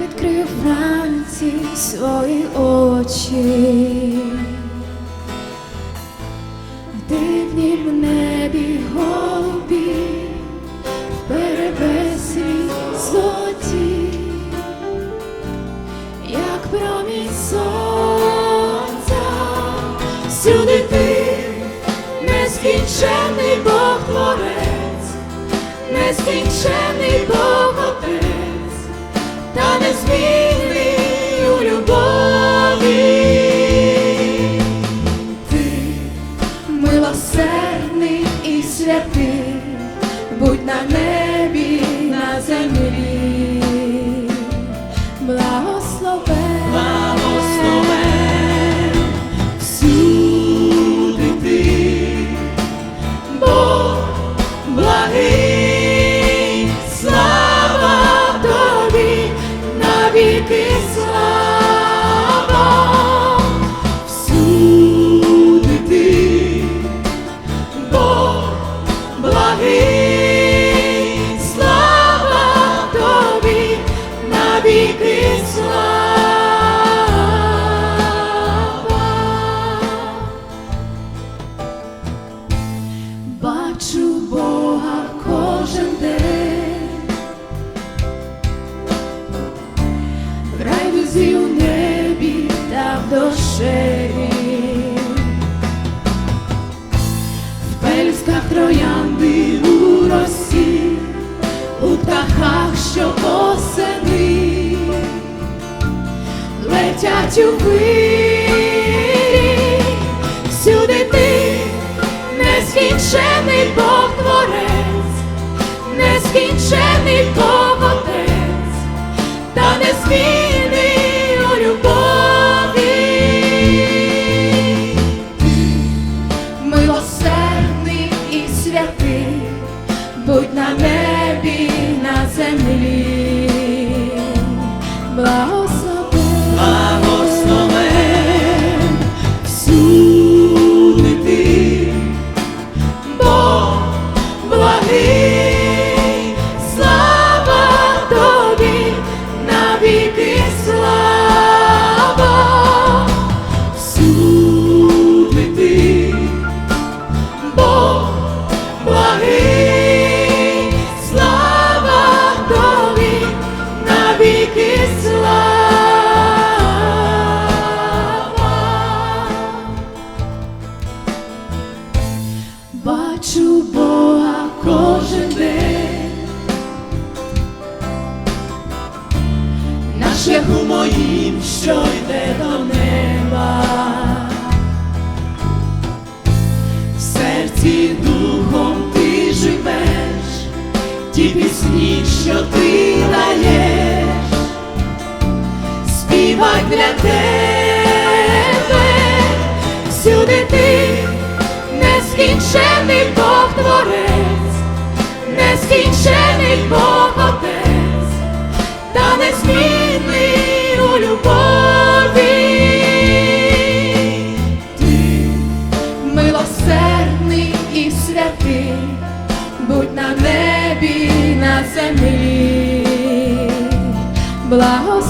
відкрив вранці свої очі. В дивнім небі голубі, в перебеслі золоті, як промінь сонця, всюди ти нескінчений Бог творець, нескінчений Бог незмінний у любові. Ти милосердний і святий, будь на небі, душеві, в пелюсках троянди у росі, у птахах, що восени. Летять у вирі, всюди ти нескінчений Бог творець, нескінчений Бог Отець, та незмінний love. Шляху моїм, що йде до неба, в серці духом ти живеш, ті пісні, що ти даєш, співать для тебе, всюди ти нескінчений Бог творець, нескінчений Бог Отець, та незмінний будь на небі, на землі, благослови.